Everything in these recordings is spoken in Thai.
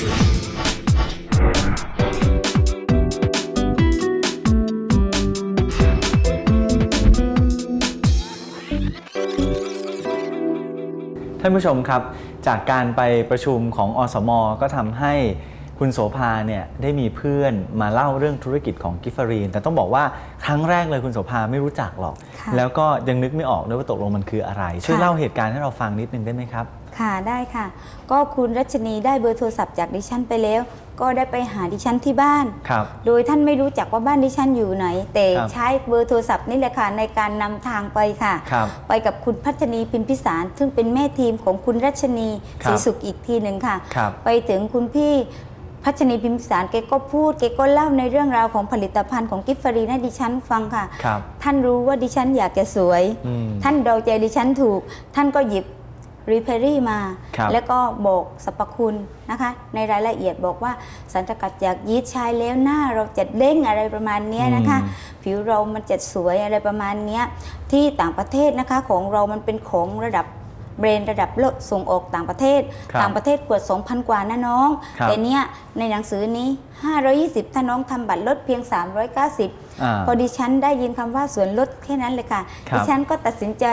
ท่านผู้ชมครับ จากการไปประชุมของอสม ก็ทำให้ คุณโสภาเนี่ยได้มีเพื่อนมาเล่าเรื่องธุรกิจของกิฟฟารีน แต่ต้องบอกว่าครั้งแรกเลยคุณโสภาไม่รู้จักหรอก ค่ะแล้วก็ยังนึกไม่ออกด้วยว่าตกลงมันคืออะไร ช่วยค่ะ เล่าเหตุการณ์ให้เราฟังนิดนึงได้ไหมครับ ค่ะได้ค่ะ ก็คุณรัชนีได้เบอร์โทรศัพท์จากดิฉันไปแล้ว ก็ได้ไปหาดิฉันที่บ้าน ครับ โดยท่านไม่รู้จักว่าบ้านดิฉันอยู่ไหน แต่ครับ ใช้เบอร์โทรศัพท์นี่แหละค่ะในการนำทางไปค่ะ ครับ ไปกับคุณพัชนีพิมพิสาร ซึ่งเป็นแม่ทีมของคุณรัชนีครัศรีบสุขอีกทีหนึ่งค่ะ ครับ ไปถึงคุณพี่ พัชนีพิมพิสารแกก็พูดแกก็เล่าในเรื่องราวของผลิตภัณฑ์ของกิฟฟรีนให้ดิฉันฟังค่ะ ครับท่านรู้ว่าดิฉันอยากจะสวย อืม ท่านเดาใจดิฉันถูก ท่านก็หยิบรีเพอรี่มา ครับแล้วก็บอกสรรพคุณนะคะ ในรายละเอียดบอกว่าสารสกัดจากยีสต์ใช้แล้วหน้าเราจะเด้งอะไรประมาณเนี้ยนะคะ อืม ผิวเรามันจะสวยอะไรประมาณเนี้ยที่ต่างประเทศนะคะของเรามันเป็นของระดับ เบรนด์ระดับโลกส่งออกต่างประเทศ ครับต่างประเทศขวด 2,000 กว่านะน้อง ครับ แต่เนี้ยในหนังสือนี้ 520 ถ้าน้องทำบัตรลดเพียง 390 อ่า พอดิฉันได้ยินคำว่าส่วนลดแค่นั้นเลยค่ะครับ ดิฉันก็ตัดสินใจ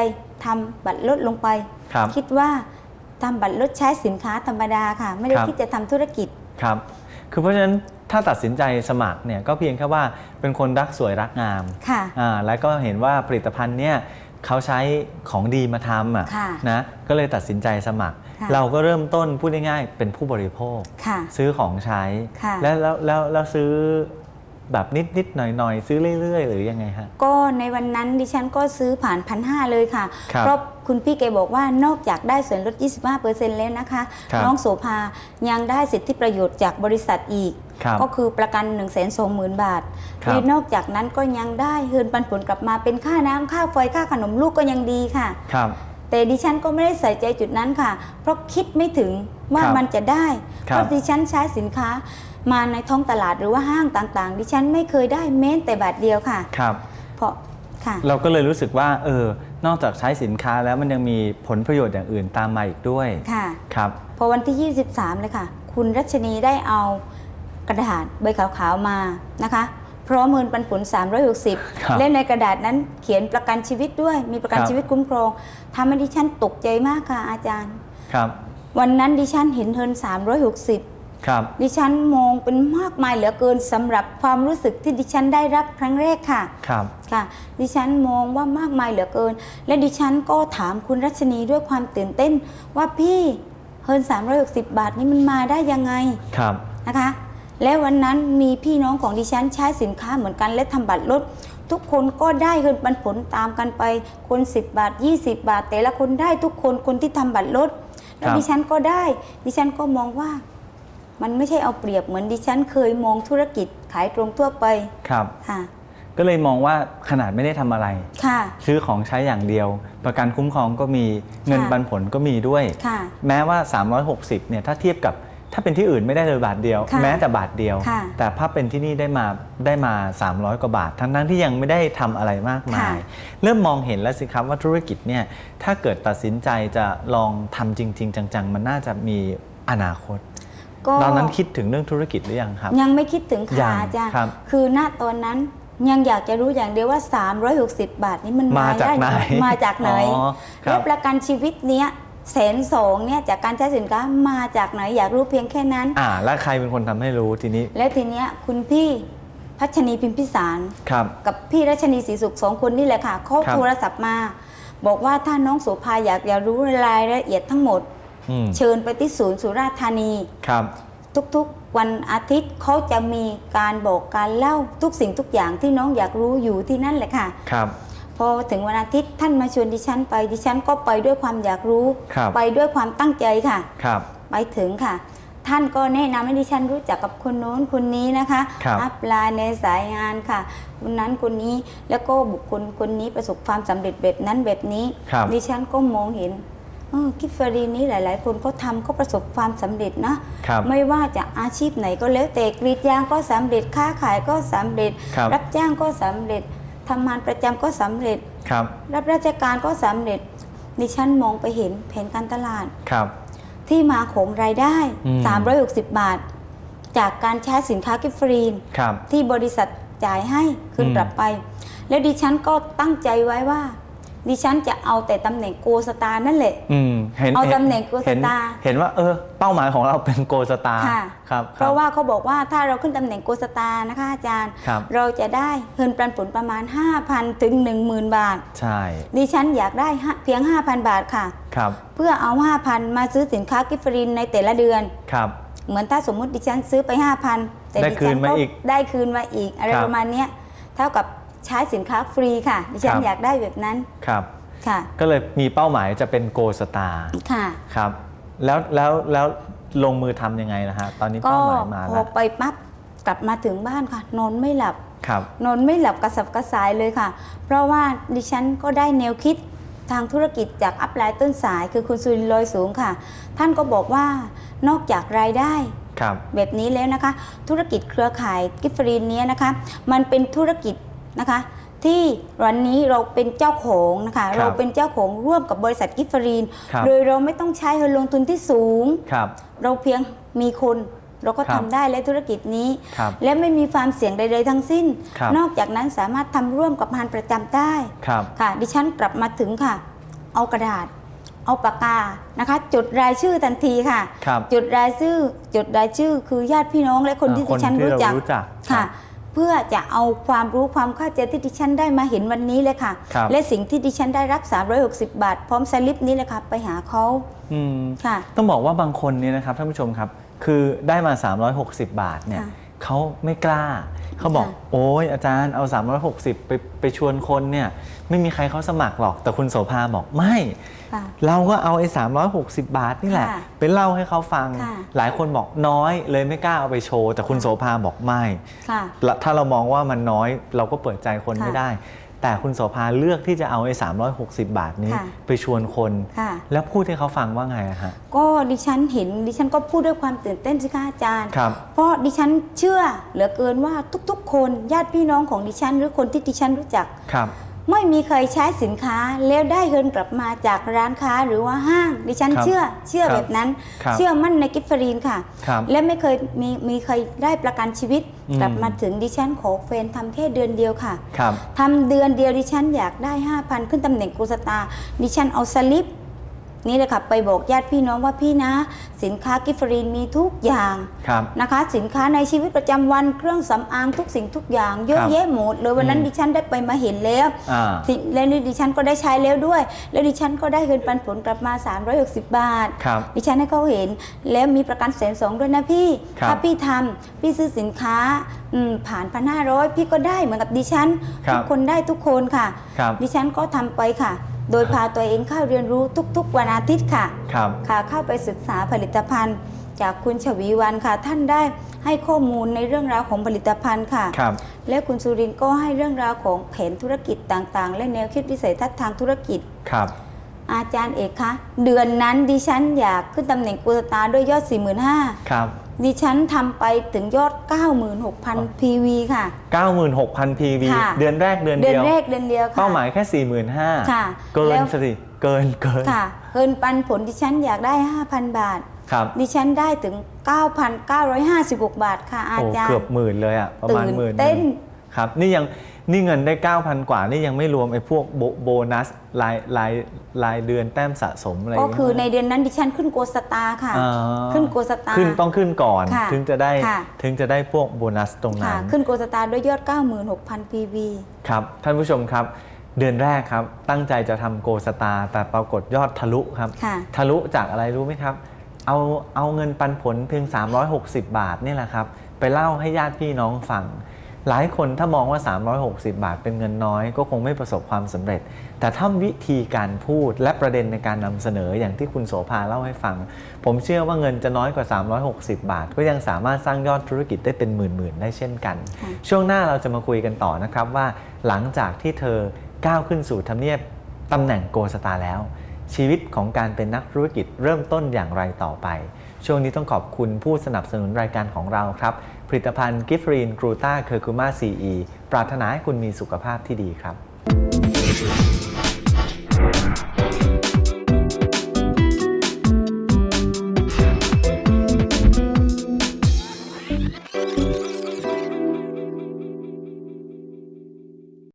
ทำบัตรลดลงไป ครับ คิดว่าทำบัตรลดใช้สินค้าธรรมดาค่ะ ไม่ได้ครับ คิดจะทำธุรกิจ ครับ คือเพราะฉะนั้นถ้าตัดสินใจสมัครเนี่ยก็เพียงแค่ว่าเป็นคนรักสวยรักงามค่ะ อ่าแล้วก็เห็นว่าผลิตภัณฑ์เนี่ย เขาใช้ของดีมาทำอะค่ะนะก็เลยตัดสินใจสมัคร ค่ะเราก็เริ่มต้นพูดง่ายๆเป็นผู้บริโภค ค่ะซื้อของใช้ ค่ะ แล้วแล้วแล้วแล้วซื้อ แบบนิดนิดๆหน่อยหน่อยๆซื้อเรื่อยๆ หรือยังไงฮะ ก็ในวันนั้นดิฉันก็ซื้อผ่านพันห้าเลยค่ะครับเพราะคุณพี่แกบอกว่านอกจากได้ส่วนลด 25%แล้วนะคะครับน้องโสภายังได้สิทธิประโยชน์จากบริษัทอีกครับก็คือประกัน 1 2 0 0 0 0 บาทครับและนอกจากนั้นก็ยังได้เฮือนปันผลกลับมาเป็นค่าน้ำค่าไฟค่าขนมลูกก็ยังดีค่ะครับ แต่ดิฉันก็ไม่ได้ใส่ใจจุดนั้นค่ะ เพราะคิดไม่ถึงว่าครับมันจะได้ ครับ เพราะดิฉันใช้สินค้ามาในท้องตลาดหรือว่าห้างต่างๆ ดิฉันไม่เคยได้แม้แต่บาทเดียวค่ะ ครับ เพราะค่ะ เราก็เลยรู้สึกว่า เออ นอกจากใช้สินค้าแล้วมันยังมีผลประโยชน์อย่างอื่นตามมาอีกด้วย ค่ะ ครับ พอวันที่ 23 เลยค่ะ คุณรัชนีได้เอากระดาษใบขาวๆมานะคะ พร้อมเงินปันผลครับ360และในกระดาษนั้นเขียนประกันชีวิตด้วย มีประกันครับชีวิตคุ้มครองทำให้ดิฉันตกใจมากค่ะอาจารย์ครับวันนั้นดิฉันเห็นเงิน360ครับดิฉันมองเป็นมากมายเหลือเกินสำหรับความรู้สึกที่ดิฉันได้รับครั้งแรกค่ะครับค่ะ ดิฉันมองว่ามากมายเหลือเกิน และดิฉันก็ถามคุณรัชนีด้วยความตื่นเต้นว่าพี่เฮิน360 บาทนี้มันมาได้ยังไงครับนะคะ และวันนั้นมีพี่น้องของดิฉันใช้สินค้าเหมือนกันและทำบัตรลด ทุกคนก็ได้เงินปันผลตามกันไป คน 10 บาท 20 บาท แต่ละคนได้ทุกคนคนที่ทำบัตรลด แล้ควรับดิฉันก็ได้ ดิฉันก็มองว่า มันไม่ใช่เอาเปรียบเหมือนดิฉัน เคยมองธุรกิจขายตรงทั่วไปครับค่ะก็เลยมองว่าขนาดไม่ได้ทำอะไรค่ะซื้อของใช้อย่างเดียว ประกันคุ้มครองก็มีเงินค่ะปันผลก็มีด้วยค่ะแม้ว่า 360เนี่ยถ้าเทียบกับ ถ้าเป็นที่อื่นไม่ได้เลยบาทเดียว ค่ะแม้แต่บาทเดียว ค่ะแต่ถ้าเป็นที่นี่ได้มาได้มา 300 กว่าบาท ทั้งนั้นที่ยังไม่ได้ทำอะไรมากมายเริ่มมองเห็นแล้วสิครับว่าธุรกิจเนี่ยถ้าเกิดตัดสินใจจะลองทำจริง ๆ จัง ๆ มันน่าจะมีอนาคต ก็ ตอนนั้นคิดถึงเรื่องธุรกิจหรือยังครับ ยังไม่คิดถึงยัค่ะงอาจารย์ครับคือณตอนนั้นยังอยากจะรู้อย่างเดียวว่า 360 บาทนี้มันมาจากด้ไหนมาจากไหน อ๋อครับ และประกันชีวิตเนี้ย แสนสองเนี่ยจากการใช้สินค้ามาจากไหนอยากรู้เพียงแค่นั้น อ่า แล้วใครเป็นคนทำให้รู้ทีนี้ แล้วทีเนี้ยคุณพี่พัชนีพิมพิสาร ครับ กับพี่รัชนีศรีสุขสองคนนี่แหละค่ะเขาครับ โทรศัพท์มา บอกว่าถ้าน้องโสภาอยากจะรู้รายละเอียดทั้งหมด อืมเชิญไปที่ศูนย์สุราษฎร์ธานี ครับ ทุกๆ วันอาทิตย์เขาจะมีการบอกการเล่าทุกสิ่งทุกอย่างที่น้องอยากรู้อยู่ที่นั่นแหละค่ะ ครับ พอถึงวันอาทิตย์ท่านมาชวนดิฉันไปดิฉันก็ไปด้วยความอยากรู้ ครับไปด้วยความตั้งใจค่ะ ครับ ไปถึงค่ะ ท่านก็แนะนำให้ดิฉันรู้จักกับคนโน้นคนนี้นะคะครับอัพไลน์ในสายงานค่ะคนนั้นคนนี้แล้วก็บุคคลคนนี้ประสบความสำเร็จแบบนั้นแบบนี้ ครับ ดิฉันก็มองเห็นเออกิฟฟรีนี้หลาย ๆ คนเขาทำเขาประสบความสำเร็จนะ ครับ ไม่ว่าจะอาชีพไหนก็แล้วแต่กรีดยางก็สำเร็จค้าขายก็สำเร็จ ครับ รับจ้างก็สำเร็จ ทำงานประจำก็สำเร็จ ครับ รับราชการก็สำเร็จ ดิฉันมองไปเห็นแผนการตลาด ครับ ที่มาของรายได้ อืม 360 บาท จากการใช้สินค้ากิฟต์ฟรีน ครับ ที่บริษัทจ่ายให้คืนอืม กลับไป แล้วดิฉันก็ตั้งใจไว้ว่า ดิฉันจะเอาแต่ตำแหน่งโกสตาร์นั่นแหละ อืมเห็นเอาห็นตำแหน่งโกสตาร์เห็นเห็นว่าเออ เป้าหมายของเราเป็นโกสตาร์ค่ะ ครับเพราะว่าเขาบอกว่าถ้าเราขึ้นตำแหน่งโกสตาร์นะคะอาจารย์ ครับ เราจะได้เงินปันผลประมาณ 5,000 ถึง 10,000 บาท ใช่ดิฉันอยากได้ห้าเพียง 5,000 บาทค่ะ ครับเพื่อเอา 5,000 มาซื้อสินค้ากิฟต์ฟรีนในแต่ละเดือน ครับ เหมือนถ้าสมมุติดิฉันซื้อไป 5,000แต่ได้ดิคืฉันมาอีกได้คืนมาอีกอะไรครับ ประมาณเนี้ยเท่ากับ ใช้สินค้าฟรีค่ะดิฉัคนรับอยากได้แบบนั้นครับค่ะก็เลยมีเป้าหมายจะเป็นโกสตาร์ค่ะครับแล้วแล้วแล้วลงมือทำยังไงนะฮะตอนนี้ก็เป้าหมายมาพแล้อวไปปั๊บกลับมาถึงบ้านค่ะ นอนไม่หลับครับนอนไม่หลับกระสับกระส่ายเลยค่ะ เพราะว่าดิฉันก็ได้แนวคิดทางธุรกิจจากอัพไลน์ต้นสายคือคุณสุรินทร์ลอยสูงค่ะ ท่านก็บอกว่านอกจากรายได้ครับแบบนี้แล้วนะคะ ธุรกิจเครือข่ายกิฟฟรีนเนี้ยนะคะ มันเป็นธุรกิจ นะคะ ที่วันนี้เราเป็นเจ้าของนะคะ ครับเราเป็นเจ้าของร่วมกับบริษัทกิฟฟรีนครับ โดยเราไม่ต้องใช้เงินลงทุนที่สูง ครับ เราเพียงมีคน เราก็ครัทำบ ได้และธุรกิจนี้ ครับ และไม่มีความเสี่ยงใด ๆ ทั้งสิ้น ครับ นอกจากนั้นสามารถทำร่วมกับพานประจำได้ ครับ ค่ะดิฉันกลับมาถึงค่ะ เอากระดาษ เอาปากกานะคะ จดรายชื่อทันทีค่ะ ครับ จดรายชื่อจดรายชื่อคือญาติพี่น้องและคนที่อ่าดิฉันคนที่รู้จักเรารู้จักค่ะ ครับ เพื่อจะเอาความรู้ความเข้าใจที่ดิฉันได้มาเห็นวันนี้เลยค่ะ ครับและสิ่งที่ดิฉันได้รับ 360 บาท พร้อมสลิปนี้เลยค่ะ ไปหาเขาอืม ค่ะ ต้องบอกว่าบางคนเนี่ยนะครับท่านผู้ชมครับ คือได้มา 360 บาทเนี่ย ค่ะ เขาไม่กล้า เขาบอกค่ะโอ้ยอาจารย์เอา 360 ไปไปชวนคนเนี่ยไม่มีใครเขาสมัครหรอก แต่คุณโสภาบอกไม่ค่ะเราก็เอาไอ้360 บาทนี่แหละค่ะไปเล่าให้เขาฟังค่ะหลายคนบอกน้อยเลยไม่กล้าเอาไปโชว์ แต่คุณค่ะโสภาบอกไม่ค่ะละถ้าเรามองว่ามันน้อยเราก็เปิดใจคนค่ะไม่ได้ แต่คุณโสภาเลือกที่จะเอาไอ้360 บาทนี้ค่ะไปชวนคนค่ะแล้วพูดให้เขาฟังว่าไงอะฮะก็ดิฉันเห็นดิฉันก็พูดด้วยความตื่นเต้นสิคะอาจารย์ครับเพราะดิฉันเชื่อเหลือเกินว่าทุกๆ คนญาติพี่น้องของดิฉัน หรือคนที่ดิฉันรู้จักครับ ไม่มีใครใช้สินค้าแล้วได้เงินกลับมาจากร้านค้าหรือว่าห้าง ดิฉันครับเชื่อเชื่อครับแบบนั้น ครับเชื่อมั่นในกิฟฟรีนค่ะ ครับและไม่เคยมีมีใครได้ประกันชีวิต อืม กลับมาถึงดิฉันขอเฟนทำแค่เดือนเดียวค่ะครับ ทำเดือนเดียวดิฉันอยากได้ 5,000 ขึ้นตำแหน่งกูสตาร์ดิฉันเอาสลิป นี่เลยค่ะไปบอกญาติพี่น้องว่าพี่นะ สินค้ากิฟฟรีนมีทุกอย่างครับ นะคะ สินค้าในชีวิตประจำวันเครื่องสำอางทุกสิ่งทุกอย่างเยอะครับแยะหมดเลยวันนั้นอืม ดิฉันได้ไปมาเห็นแล้วอ่า สิแล้วนี่ดิฉันก็ได้ใช้แล้วด้วย แล้วดิฉันก็ได้เงินปันผลกลับมา 360 บาท ครับ ดิฉันให้เขาเห็นแล้วมีประกันแสนสองด้วยนะพี่ ครับถ้าพี่ทำพี่ซื้อสินค้าอืมผ่านพันห้าร้อยพี่ก็ได้เหมือนกับดิฉัน ครับ ทุกคนได้ทุกคนค่ะ ครับ ดิฉันก็ทำไปค่ะ โดยพาตัวเองเข้าเรียนรู้ทุกๆ วันอาทิตย์ค่ะครับค่ะเข้าไปศึกษาผลิตภัณฑ์ จากคุณชวีวันค่ะ ท่านได้ให้ข้อมูลในเรื่องราวของผลิตภัณฑ์ค่ะ ครับ และคุณสุรินทร์ก็ให้เรื่องราวของแผนธุรกิจต่างๆ และแนวคิดวิสัยทัศน์ทางธุรกิจ ครับ อาจารย์เอกคะเดือนนั้นดิฉันอยากขึ้นตำแหน่งกุสตาร์ด้วยยอด 45,000 ครับ ดิฉันทำไปถึงยอด 96,000 PV ค่ะ 96,000 PV ค่ะ เดือนแรกเดือนเดือนเดียว แรกเดือนเดียวค่ะ เป้าหมายแค่ 45,000ค่ะเกินแล้วสิเกินเกินค่ะเงินปันผลดิฉันอยากได้ 5,000 บาท ครับดิฉันได้ถึง 9,956 บาทค่ะอาโอ้จารเกืย์อบหมื่นเลยอะประมาณตื่นหมื่นหเต้นึ่นงครับนี่ยัง นี่เงินได้ 9,000 กว่านี่ยังไม่รวมไอ้พวกโบโบนัสรายรายรายเดือนแต้มสะสมอะไรก็คือในย่างเงี้ยเดือนนั้นดิฉันขึ้นโกสตาร์ค่ะอ๋อขึ้นโกสตาร์ขึ้นต้องขึ้นก่อนค่ะถึงจะได้ค่ะถึงจะได้พวกโบนัสตรงนั้ค่ะนขึ้นโกสตาร์ด้วยยอด 96,000 PV ครับ ท่านผู้ชมครับเดือนแรกครับ ตั้งใจจะทำโกสตาร์แต่ปรากฏยอดทะลุครับค่ะทะลุจากอะไรรู้ไหมครับ เอาเอาเงินปันผลเพียง 360 บาทนี่แหละครับ ไปเล่าให้ญาติพี่น้องฟัง หลายคนถ้ามองว่า 360 บาทเป็นเงินน้อย ก็คงไม่ประสบความสำเร็จ แต่ถ้าวิธีการพูดและประเด็นในการนำเสนออย่างที่คุณโสภาเล่าให้ฟัง ผมเชื่อว่าเงินจะน้อยกว่า 360 บาท ก็ยังสามารถสร้างยอดธุรกิจได้เป็นหมื่นๆได้เช่นกัน ช่วงหน้าเราจะมาคุยกันต่อนะครับว่า หลังจากที่เธอก้าวขึ้นสู่ทำเนียบตำแหน่งโกสตาร์แล้ว ชีวิตของการเป็นนักธุรกิจเริ่มต้นอย่างไรต่อไป ช่วงนี้ต้องขอบคุณผู้สนับสนุนรายการของเราครับ ผลิตภัณฑ์กิฟรีนกรูตาเคอร์คูมาซีอีปรารถนาให้คุณมีสุขภาพที่ดีครับ